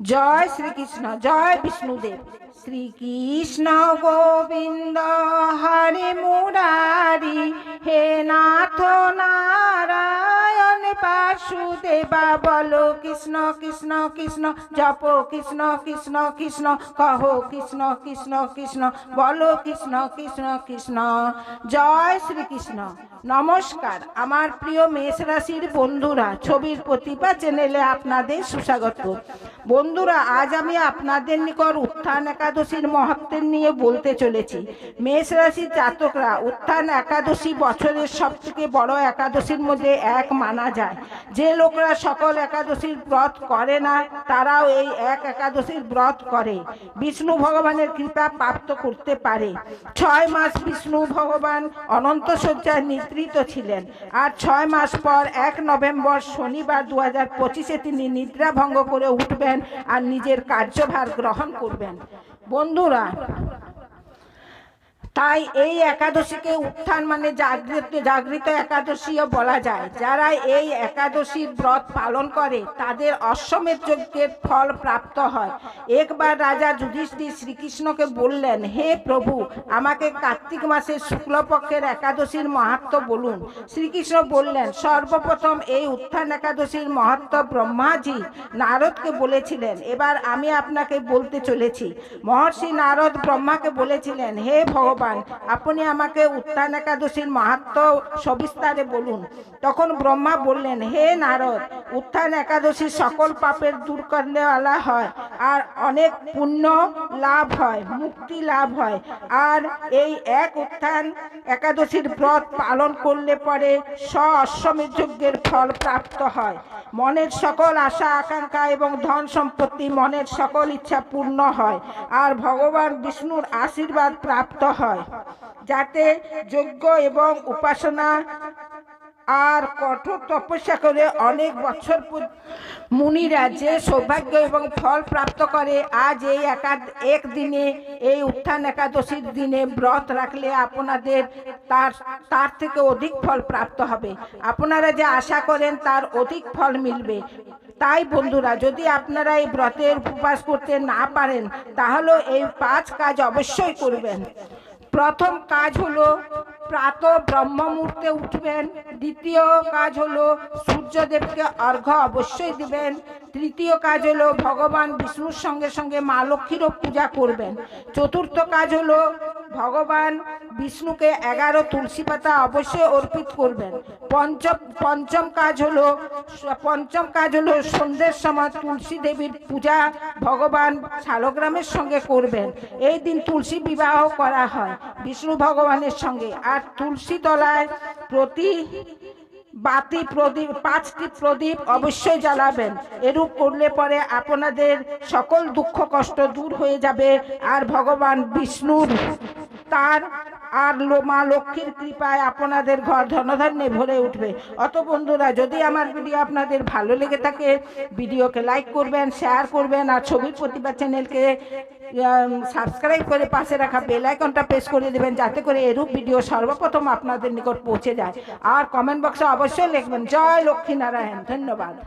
জয় শ্রীকৃষ্ণ জয় বিষ্ণুদেব। শ্রীকৃষ্ণ গোবিন্দ হরে মুরারি বাসুদেবা বলো কৃষ্ণ কৃষ্ণ কৃষ্ণ, জপ কৃষ্ণ কৃষ্ণ কৃষ্ণ, কহ কৃষ্ণ কৃষ্ণ কৃষ্ণ, বলো কৃষ্ণ কৃষ্ণ কৃষ্ণ। জয় শ্রীকৃষ্ণ। নমস্কার, আমার প্রিয় মেষ রাশির বন্ধুরা, ছবির প্রতিভা চ্যানেলে আপনাদের সুস্বাগত। বন্ধুরা, আজ আমি আপনাদের নিকট উত্থান একাদশীর মহত্বের নিয়ে বলতে চলেছি। মেষ রাশির জাতকরা, উত্থান একাদশী বছরের সব থেকে বড় একাদশীর মধ্যে এক মানা যায়। যে লোকরা সকল একাদশীর ব্রত করে না, তারাও এই এক একাদশীর ব্রত করে। বিষ্ণু ভগবানের কৃপা প্রাপ্ত করতে পারে। ছয় মাস বিষ্ণু ভগবান অনন্ত শয্যায় নিদ্রিত ছিলেন আর ছয় মাস পর এক নভেম্বর শনিবার দু হাজার পঁচিশে তিনি নিদ্রা ভঙ্গ করে উঠবেন আর নিজের কার্যভার গ্রহণ করবেন। বন্ধুরা তাই এই একাদশীকে উত্থান মানে জাগৃত জাগৃত একাদশীও বলা যায়। যারা এই একাদশীর ব্রত পালন করে, তাদের অশ্বমেধ যজ্ঞের ফল প্রাপ্ত হয়। একবার রাজা যুধিষ্ঠির শ্রীকৃষ্ণকে বললেন, হে প্রভু, আমাকে কার্তিক মাসের শুক্লপক্ষের একাদশীর মাহাত্ম বলুন। শ্রীকৃষ্ণ বললেন, সর্বপ্রথম এই উত্থান একাদশীর মাহাত্ম ব্রহ্মাজি নারদকে বলেছিলেন। এবার আমি আপনাকে বলতে চলেছি। মহর্ষি নারদ ব্রহ্মাকে বলেছিলেন, হে ভগবান আপনি আমাকে উত্থান একাদশীর মাহাত্ম সবিস্তারে বলুন। তখন ব্রহ্মা বললেন, হে নারদ, উত্থান একাদশী সকল পাপের দূর করনেওয়ালা হয়, আর অনেক পুণ্য লাভ হয়, মুক্তি লাভ হয়। আর এই এক উত্থান একাদশীর ব্রত পালন করলে পরে স অশ্বমেধ যজ্ঞের ফল প্রাপ্ত হয়। মনের সকল আশা, আকাঙ্ক্ষা এবং ধন সম্পত্তি মনের সকল ইচ্ছা পূর্ণ হয়, আর ভগবান বিষ্ণুর আশীর্বাদ প্রাপ্ত হয়। যাতে যজ্ঞ এবং উপাসনা আর কঠোর তপস্যা করে অনেক বছর মুনিরা যে সৌভাগ্য এবং ফল প্রাপ্ত করে, আজ এই একাদ একদিনে, এই উত্থান একাদশীর দিনে ব্রত রাখলে আপনাদের তার তার থেকে অধিক ফল প্রাপ্ত হবে। আপনারা যে আশা করেন তার অধিক ফল মিলবে। তাই বন্ধুরা, যদি আপনারা এই ব্রতের উপবাস করতে না পারেন তাহলে এই পাঁচ কাজ অবশ্যই করবেন। প্রথম কাজ হলো প্রাত ব্রহ্মমূর্তে উঠবেন, দ্বিতীয় কাজ হলো সূর্যদেবকে অর্ঘ্য অবশ্যই দিবেন, তৃতীয় কাজ হলো ভগবান বিষ্ণুর সঙ্গে সঙ্গে মা লক্ষ্মীরও পূজা করবেন, চতুর্থ কাজ হলো ভগবান বিষ্ণুকে এগারো তুলসী পাতা অবশ্যই অর্পিত করবেন। পঞ্চম পঞ্চম কাজ হলো, পঞ্চম কাজ হলো সন্ধ্যের সময় তুলসী দেবীর পূজা ভগবান শালগ্রামের সঙ্গে করবেন। এই দিন তুলসী বিবাহ করা হয় বিষ্ণু ভগবানের সঙ্গে। আর তুলসী তলায় প্রতি বাতি প্রদীপ, পাঁচটি প্রদীপ অবশ্যই জ্বালাবেন। এরূপ করলে পরে আপনাদের সকল দুঃখ কষ্ট দূর হয়ে যাবে। আর ভগবান বিষ্ণুর তার আর মা লক্ষ্মীর কৃপায় আপনাদের ঘর ধনধান্যে ভরে উঠবে। অত বন্ধুরা, যদি আমার ভিডিও আপনাদের ভালো লেগে থাকে, ভিডিওকে লাইক করবেন শেয়ার করবেন, আর ছবির প্রতিভা চ্যানেলকে সাবস্ক্রাইব করে পাশে রাখা বেল আইকনটা প্রেস করে দেবেন, যাতে করে এরূপ ভিডিও সর্বপ্রথম আপনাদের নিকট পৌঁছে যায়। আর কমেন্ট বক্সে অবশ্যই লিখবেন, জয় লক্ষ্মী নারায়ণ ধন্যবাদ।